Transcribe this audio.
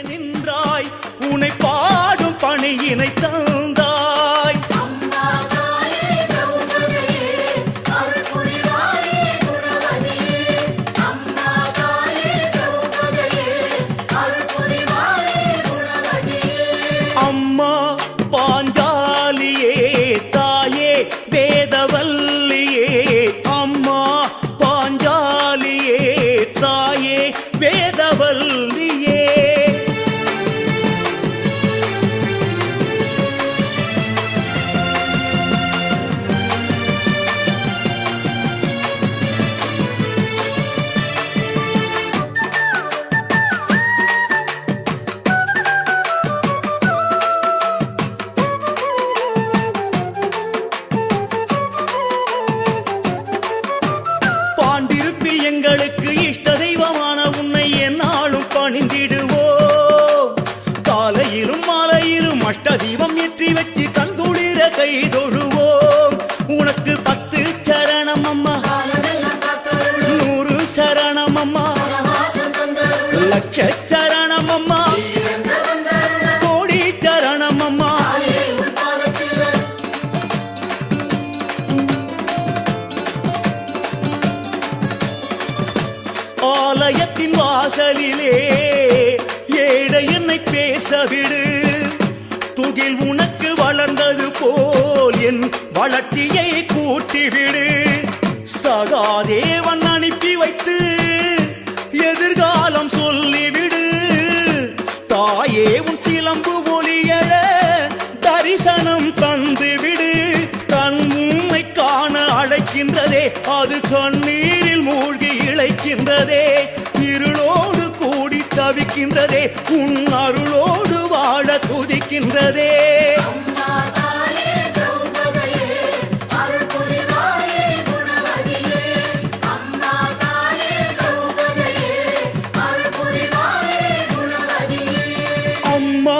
நின்றாய். உனை பாடும் பணியினை தந்தாய் அம்மா பாஞ்சாலியே தாயே வேதவல்லியே. அம்மா பாஞ்சாலியே தாயே வேதவல்லியே. எங்களுக்கு இஷ்ட தெய்வமான உன்னை என்னாலும் பணிந்திடுவோம் காலையிலும் மாலையிலும் அஷ்ட தீபம் ஏற்றி வச்சு கண்குளிர கை தொழுவோம். உனக்கு பத்து சரணம் அம்மா. நூறு சரணம் அம்மா. லட்ச வாசலிலே ஏழை என்னை பேசவிடு. துகில் உனக்கு வளர்ந்தது போல் என் வளர்ச்சியை கூட்டிவிடு. சகாதேவன் தவிக்கின்றதே உன் அருளோடு வாழ துதிக்கின்றதே. அம்மா